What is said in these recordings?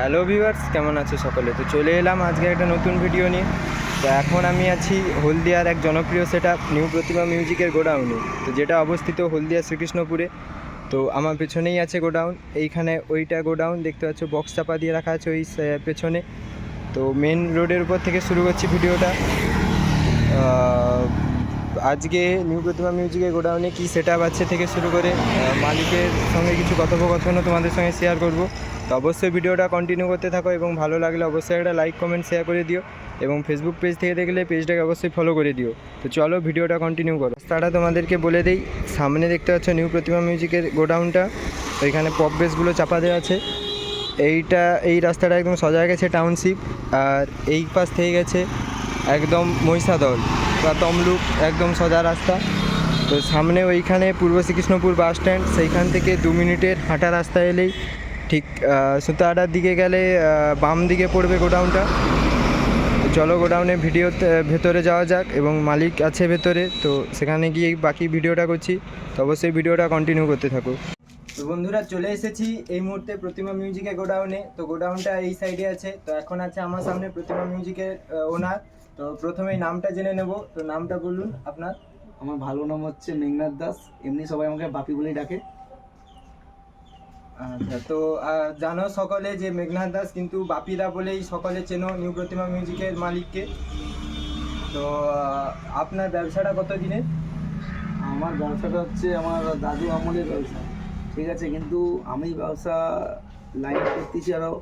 Hello viewers, কেমন আছো সকলে? তো চলে এলাম আজকে একটা নতুন ভিডিও নিয়ে। তো এখন আমি আছি হলদিয়ার এক জনপ্রিয় সেট নিউ প্রতিমা মিউজিকের গোডাউনে। তো যেটা অবস্থিত হলদিয়া শ্রীকৃষ্ণপুরে। তো আমার পেছনেই আছে গোডাউন। এইখানে ওইটা গোডাউন, দেখতে পাচ্ছ বক্স চাপা দিয়ে রাখা আছে ওই পেছনে। তো মেন রোডের উপর থেকে শুরু করছি ভিডিওটা আজকে নিউ প্রতিমা মিউজিকের গোডাউনে কী সেট আছে থেকে শুরু করে মালিকের সঙ্গে কিছু কথোপকথনও তোমাদের সঙ্গে শেয়ার করব। তো অবশ্যই ভিডিওটা কন্টিনিউ করতে থাকো এবং ভালো লাগলে অবশ্যই একটা লাইক কমেন্ট শেয়ার করে দিও এবং ফেসবুক পেজ থেকে দেখলে পেজটাকে অবশ্যই ফলো করে দিও। তো চলো ভিডিওটা কন্টিনিউ করো। রাস্তাটা তোমাদেরকে বলে দেই, সামনে দেখতে পাচ্ছ নিউ প্রতিমা মিউজিকের গোডাউনটা। তো এখানে পপ বেসগুলো চাপা দেওয়া আছে। এইটা, এই রাস্তাটা একদম সজা গেছে টাউনশিপ আর এই পাশ থেকে গেছে একদম মহিষাদল বা তমলুক, একদম সোজা রাস্তা। তো সামনে ওইখানে পূর্ব শ্রীকৃষ্ণপুর বাস স্ট্যান্ড সেইখান থেকে দু মিনিটের হাঁটা রাস্তা এলেই ঠিক সুতাহাটার দিকে গেলে বাম দিকে পড়বে গোডাউনটা। চলো গোডাউনে ভিডিও ভেতরে যাওয়া যাক এবং মালিক আছে ভেতরে, তো সেখানে গিয়ে বাকি ভিডিওটা করছি। তো অবশ্যই ভিডিওটা কন্টিনিউ করতে থাকো। তো বন্ধুরা, চলে এসেছি এই মুহূর্তে প্রতিমা মিউজিকের গোডাউনে। তো গোডাউনটা এই সাইডে আছে, তো এখন আছে আমার সামনে প্রতিমা মিউজিকের ওনার। তো প্রথমেই নামটা জেনে নেব। তো নামটা বলুন আপনার। আমার ভালো নাম হচ্ছে মেঘনাথ দাস। এমনি সবাই আমাকে বাপি বলেই ডাকে। আচ্ছা তো জানো সকলে যে মেঘনাথ দাস কিন্তু বাপিদা বলেই সকলে চেনো নিউ প্রতিমা মিউজিকের মালিককে। তো আপনার ব্যবসাটা কত দিনের? আমার ব্যবসাটা হচ্ছে আমার দাদু আমলের ব্যবসা ঠিক আছে কিন্তু আমি ব্যবসা লাইন করতেছি আরও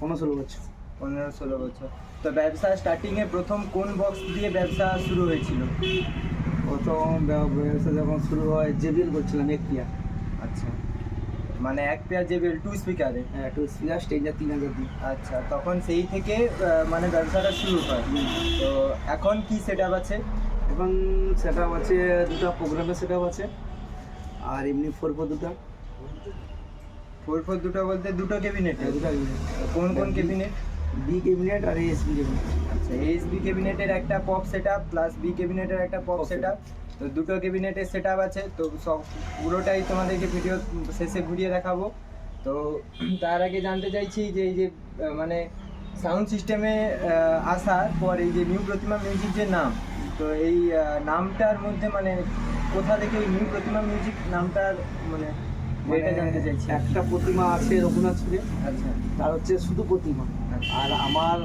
পনেরো ষোলো বছর। পনেরো ষোলো বছর। তো ব্যবসা স্টার্টিংয়ে প্রথম কোন বক্স দিয়ে ব্যবসা শুরু হয়েছিল? প্রথম ব্যবসা যখন শুরু হয় জেবিএল করছিলাম এক আচ্ছা। মানে এক পেয়ার জেবিএল টু স্পিকারে হ্যাঁ টু স্পিকার স্টেঞ্জার তিন হাজার দিন আচ্ছা তখন সেই থেকে মানে ব্যবসাটা শুরু হয়। তো এখন কি সেট আছে? এখন সেট আছে দুটো প্রোগ্রামের সেট আছে আর এমনি ফোর ফোর দুটো। ফোর ফোর দুটো বলতে দুটো কেবিনেট হ্যাঁ, দুটো কোন কোন কেবিনেট বি ক্যাবিনেট আর এসবি ক্যাবিনেট আচ্ছা এইচবি ক্যাবিনেটের একটা পপ সেট প্লাস বি ক্যাবিনেটের একটা পপ সেট তো দুটো ক্যাবিনেটের সেট আছে তো সব পুরোটাই তোমাদেরকে ভিডিও শেষে ঘুরিয়ে দেখাবো। তো তার আগে জানতে চাইছি যে এই যে মানে সাউন্ড সিস্টেমে আসার পর এই যে নিউ প্রতিমা মিউজিক যে নাম তো এই নামটার মধ্যে মানে কোথা থেকে এই নিউ প্রতিমা মিউজিক নামটার মানে এটা জানতে চাইছি? একটা প্রতিমা আছে রঘুনাথপুরে। আচ্ছা। তার হচ্ছে শুধু প্রতিমা। আচ্ছা। আর আমার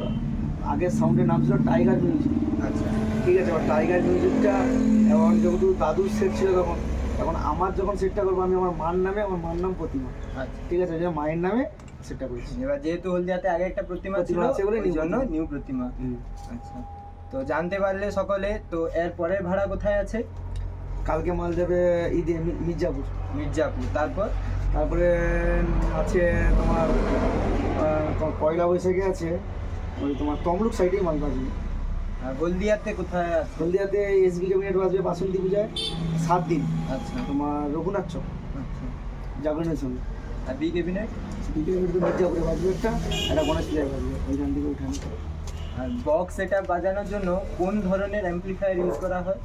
আগের সাউন্ডের নাম ছিল টাইগার মিউজিক আচ্ছা ঠিক আছে এবার টাইগার মিউজিকটা এখন যেহেতু দাদুর সেট ছিল তখন তখন আমার যখন সেটটা করব আমি আমার মার নামে আমার মার নাম প্রতিমা। আচ্ছা। ঠিক আছে ওই মায়ের নামে সেটটা করেছি। এবার যেহেতু হলদিয়াতে আগে একটা প্রতিমা ছিল ওই জন্য নিউ প্রতিমা। আচ্ছা তো জানতে পারলে সকলে তো এর পরের ভাড়া কোথায় আছে? কালকে মাল যাবে ঈদে মির্জাপুর। মির্জাপুর তারপর? তারপরে আছে তোমার পয়লা বৈশাখে আছে ওই তোমার তমলুক সাইডেই মাল আর হলদিয়াতে কোথায় আছে? হলদিয়াতে এসবি ক্যাবিনেট বাজবে বাসন্তী পূজায় সাত দিন। আচ্ছা। তোমার রঘুনাথ চক। আচ্ছা। জাগরণের সঙ্গে। আর বি ক্যাবিনেট? দ্বিতীয় কিন্তু মির্জাপুরে বাজবে একটা একটা গণেশ পূজায় বাজবে ওইখান থেকে উঠানো আর বক্স এটা বাজানোর জন্য কোন ধরনের অ্যাম্পলিফায়ার ইউজ করা হয়?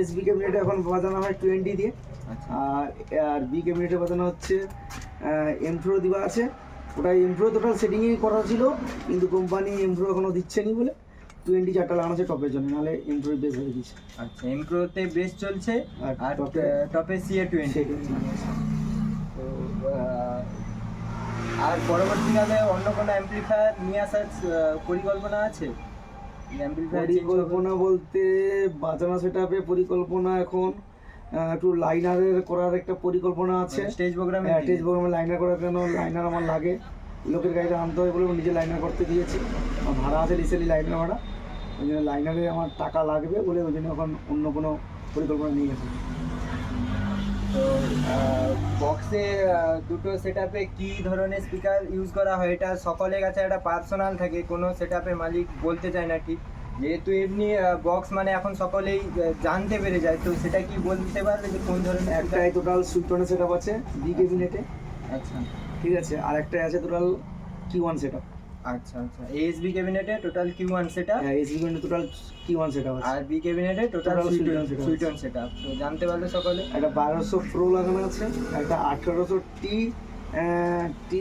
এসবি ক্যাবিনেটে এখন বাজানো হয় টোয়েন্টি দিয়ে। আচ্ছা। আর আর বি ক্যাবিনেটে বাজানো হচ্ছে এমপ্রো দেওয়া আছে। ওটা এমপ্রো টোটাল সেটিংয়েই করা ছিল কিন্তু কোম্পানি এমপ্রো এখনও দিচ্ছে নি বলে। টোয়েন্টি চারটা লাগানো আছে টপের জন্য নাহলে এমপ্রো বেস হয়ে দিচ্ছে আচ্ছা এমপ্রোতে বেস চলছে আর টপে- সিএ টোয়েন্টি তো আর পরবর্তীকালে অন্য কোনো অ্যাম্পলিফায়ার নিয়ে আসার পরিকল্পনা আছে? পরিকল্পনা বলতে বাজানো সেটআপে পরিকল্পনা এখন একটু লাইনারের করার একটা পরিকল্পনা আছে। স্টেজ প্রোগ্রামে স্টেজ প্রোগ্রামে লাইনার করার জন্য লাইনার আমার লাগে। লোকের গাড়িতে আনতে হবে বলে নিজে লাইনার করতে দিয়েছি। আমার ভাড়া আছে রিসেন্টলি লাইনার ভাড়া। ওই জন্য লাইনারে আমার টাকা লাগবে বলে ওই জন্য এখন অন্য কোনো পরিকল্পনা নিয়ে গেছে তো বক্সে দুটো সেটআপে কি ধরনের স্পিকার ইউজ করা হয়? এটা সকলের কাছে একটা পার্সোনাল থাকে কোনো সেটআপের মালিক বলতে চায় না ঠিক। যেহেতু এমনি বক্স মানে এখন সকলেই জানতে পেরে যায় তো সেটা কি বলতে পারবে যে কোন ধরনের একটাই টোটাল সুইটনের সেট আছে বি কেবিনেটে আচ্ছা। ঠিক আছে আর একটা আছে টোটাল কি ওয়ান সেট আপ আচ্ছা। আচ্ছা এএসবি ক্যাবিনেটে টোটাল কিউ ওয়ান সেটআপ হ্যাঁ এসবি কেবিনেটে টোটাল কি ওয়ান সেট আছে। আর বি ক্যাবিনেটে total Sweeton setup। Sweeton setup তো জানতে পারলে সকালে? একটা বারোশো প্রো লাগানো আছে একটা আঠেরোশো টি টি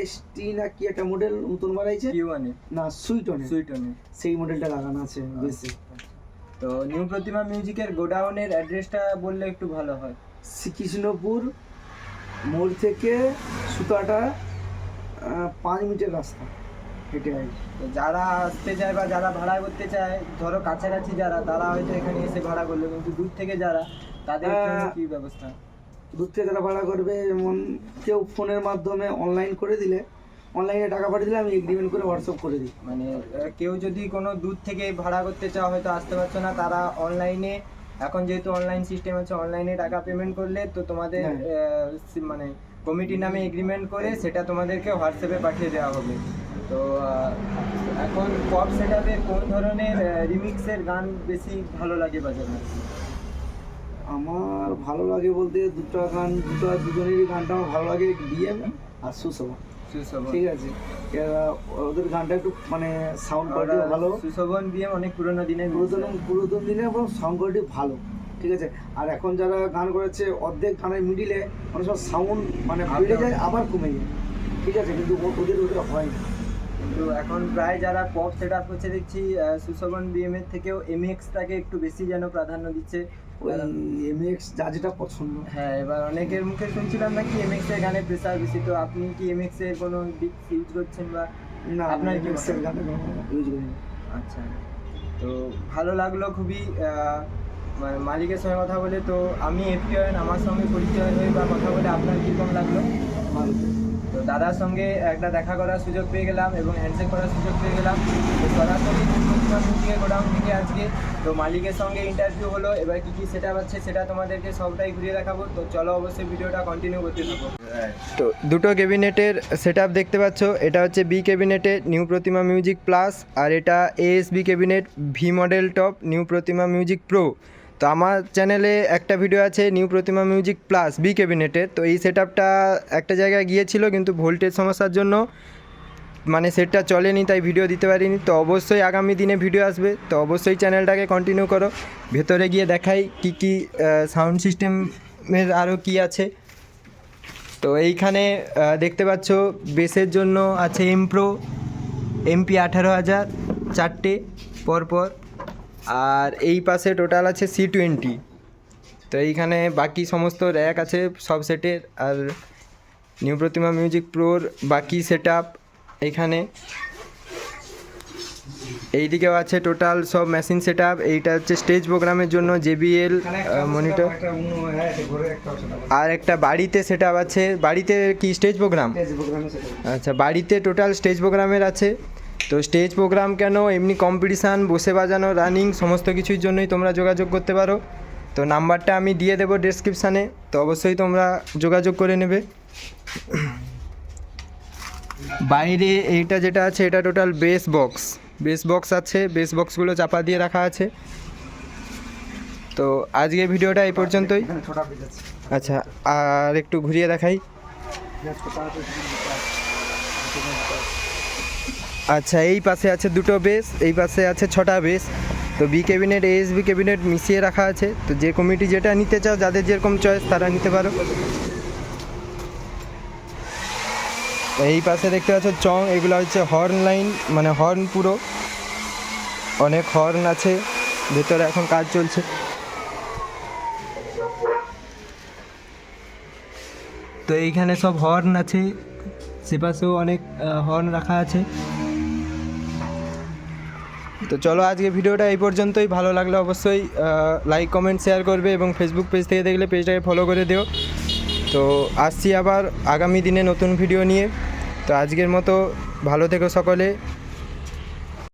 এস টি না কি একটা মডেল নতুন বানাইছে? কিউ ওয়ানে না সুইটনে সুইট ওনে সেই মডেলটা লাগানো আছে বেশি। তো নিউ প্রতিমা মিউজিকের গোডাউনের অ্যাড্রেসটা বললে একটু ভালো হয়। শ্রীকৃষ্ণপুর মোড় থেকে সুতাটা পাঁচ মিনিটের রাস্তা হেঁটে আই তো যারা আসতে চায় বা যারা ভাড়া করতে চায় ধরো কাছাকাছি যারা তারা হয়তো এখানে এসে ভাড়া করল কিন্তু দূর থেকে যারা তাদের জন্য কি ব্যবস্থা? দূর থেকে যারা ভাড়া করবে যেমন কেউ ফোনের মাধ্যমে অনলাইন করে দিলে অনলাইনে টাকা পাঠিয়ে দিলে আমি এগ্রিমেন্ট করে হোয়াটসঅ্যাপ করে দিই। মানে কেউ যদি কোনো দূর থেকে ভাড়া করতে চাও হয়তো আসতে পারছ না তারা অনলাইনে এখন যেহেতু অনলাইন সিস্টেম আছে অনলাইনে টাকা পেমেন্ট করলে তো তোমাদের হ্যাঁ। মানে কমিটির নামে এগ্রিমেন্ট করে সেটা তোমাদেরকে হোয়াটসঅ্যাপে পাঠিয়ে দেওয়া হবে। তো এখন পপ সেটআপে কোন ধরনের রিমিক্সের গান বেশি ভালো লাগে বাজানো আমার ভালো লাগে বলতে দুটো গান দুটো দুজনেরই গানটা আমার ভালো লাগে ডিএম আর সুশোভন ঠিক আছে। ওদের গানটা একটু মানে সাউন্ড কোয়ালিটি ভালো। সুশোভন দিয়ে অনেক পুরোনো দিনের পুরাতন পুরাতন দিনে এবং সাউন্ড কোয়ালিটি ভালো। ঠিক আছে? আর এখন যারা গান করেছে অর্ধেক গানের মিডিলে অনেক সময় সাউন্ড মানে বেড়ে যায় আবার কমে যায়। ঠিক আছে? কিন্তু ওদের ওটা হয় না। কিন্তু এখন প্রায় যারা পপ সেট আপ করছে দেখছি সুশোভন বিএম এর থেকেও এমএক্সটাকে একটু বেশি যেন প্রাধান্য দিচ্ছে। ওই এমএক্স যা যেটা পছন্দ। হ্যাঁ এবার অনেকের মুখে শুনছিলাম নাকি এমএক্স এর গানে প্রেসার বেশি তো আপনি কি এমএক্স এর কোনো দিক ইউজ করছেন বা না আপনার কি এমএক্স এর গানে ইউজ করি আচ্ছা তো ভালো লাগল খুবই মানে মালিকের সঙ্গে কথা বলে তো আমি এফটিআর আমার সঙ্গে পরিচয় হয়ে বা কথা বলে আপনার কীরকম লাগল? ভালো। তো দাদার সঙ্গে একটা দেখা করার সুযোগ পেয়ে গেলাম এবং হ্যান্ডশেক করার সুযোগ পেয়ে গেলাম। তো সরাসরি মিউজিকে গোডাউন থেকে আজকে। তো মালিকের সঙ্গে ইন্টারভিউ হলো। এবার কী কী সেটা আছে সেটা তোমাদেরকে সবটাই ঘুরিয়ে দেখাবো। তো চলো অবশ্যই ভিডিওটা কন্টিনিউ করতে থাকো। তো দুটো ক্যাবিনেটের সেট দেখতে পাচ্ছ। এটা হচ্ছে বি ক্যাবিনেটে নিউ প্রতিমা মিউজিক প্লাস আর এটা ASB cabinet V model top new Pratima music pro তো আমার চ্যানেলে একটা ভিডিও আছে new Pratima music plus B ক্যাবিনেটের তো এই সেট একটা জায়গায় গিয়েছিল কিন্তু ভোল্টেজ সমস্যার জন্য। মানে সেটটা চলেনি, তাই ভিডিও দিতে পারিনি। তো অবশ্যই আগামী দিনে ভিডিও আসবে। তো অবশ্যই চ্যানেলটাকে কন্টিনিউ করো। ভেতরে গিয়ে দেখাই কি কি সাউন্ড সিস্টেমের আরও কি আছে। তো এইখানে দেখতে পাচ্ছ বেসের জন্য আছে এমপ্রো এমপি আঠারো হাজার, চারটে, পরপর। আর এই পাশে টোটাল আছে সি টোয়েন্টি তো এইখানে বাকি সমস্ত র্যাক আছে সব সেটের আর নিউ প্রতিমা মিউজিক প্রোর বাকি সেট আপ এখানে এইদিকেও আছে টোটাল সব মেশিন সেট আপ এইটা হচ্ছে স্টেজ প্রোগ্রামের জন্য জেবিএল মনিটর আর একটা বাড়িতে সেট আপ আছে। বাড়িতে কি স্টেজ প্রোগ্রাম আচ্ছা বাড়িতে টোটাল স্টেজ প্রোগ্রামের আছে। তো স্টেজ প্রোগ্রাম কেন? এমনি কম্পিটিশান বসে বাজানো রানিং সমস্ত কিছুর জন্যই তোমরা যোগাযোগ করতে পারো। তো নাম্বারটা আমি দিয়ে দেবো ডেসক্রিপশানে তো অবশ্যই তোমরা যোগাযোগ করে নেবে। বাইরে এইটা যেটা আছে, এটা total base box base box আছে বেস বক্সগুলো চাপা দিয়ে রাখা আছে। তো আজকে ভিডিওটা এই পর্যন্তই। আচ্ছা আর একটু ঘুরিয়ে দেখাই। আচ্ছা এই পাশে আছে দুটো বেস, এই পাশে আছে ছটা বেস। তো বি ক্যাবিনেট এএসবি ক্যাবিনেট মিশিয়ে রাখা আছে। তো যে কমিটি যেটা নিতে চাও, যাদের যেরকম চয়েস তারা নিতে পারো। এই পাশে দেখতে পাচ্ছ চং, এগুলো হচ্ছে হর্ন লাইন মানে হর্ন পুরো। অনেক হর্ন আছে, ভেতরে এখন কাজ চলছে। তো এইখানে সব হর্ন আছে, সে পাশেও অনেক হর্ন রাখা আছে। তো চলো আজকে ভিডিওটা এই পর্যন্তই। ভালো লাগলে অবশ্যই লাইক কমেন্ট শেয়ার করবে এবং ফেসবুক পেজ থেকে দেখলে পেজটাকে ফলো করে দিও। তো আসছি আবার আগামী দিনে নতুন ভিডিও নিয়ে। তো আজকের মতো ভালো থেকো সকলে।